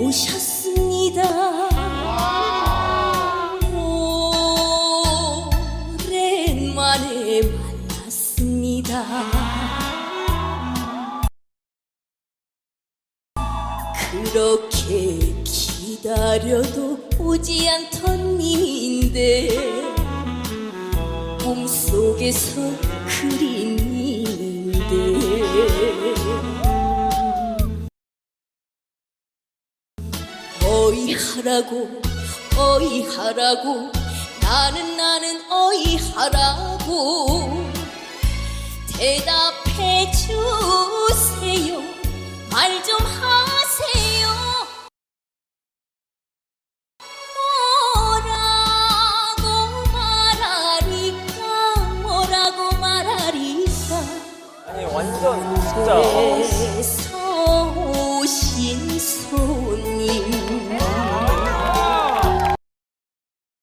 오셨습니다. 오랜만에 만났습니다. 그렇게 기다려도 오지 않던 님인데 몸속에서 그린 어이 하라고 어이 하라고 나는 나는 어이 하라고. 대답해 주세요. 말 좀 하세요. 뭐라고 말하리까 뭐라고 말하리까. 아니 완전 진짜. 어,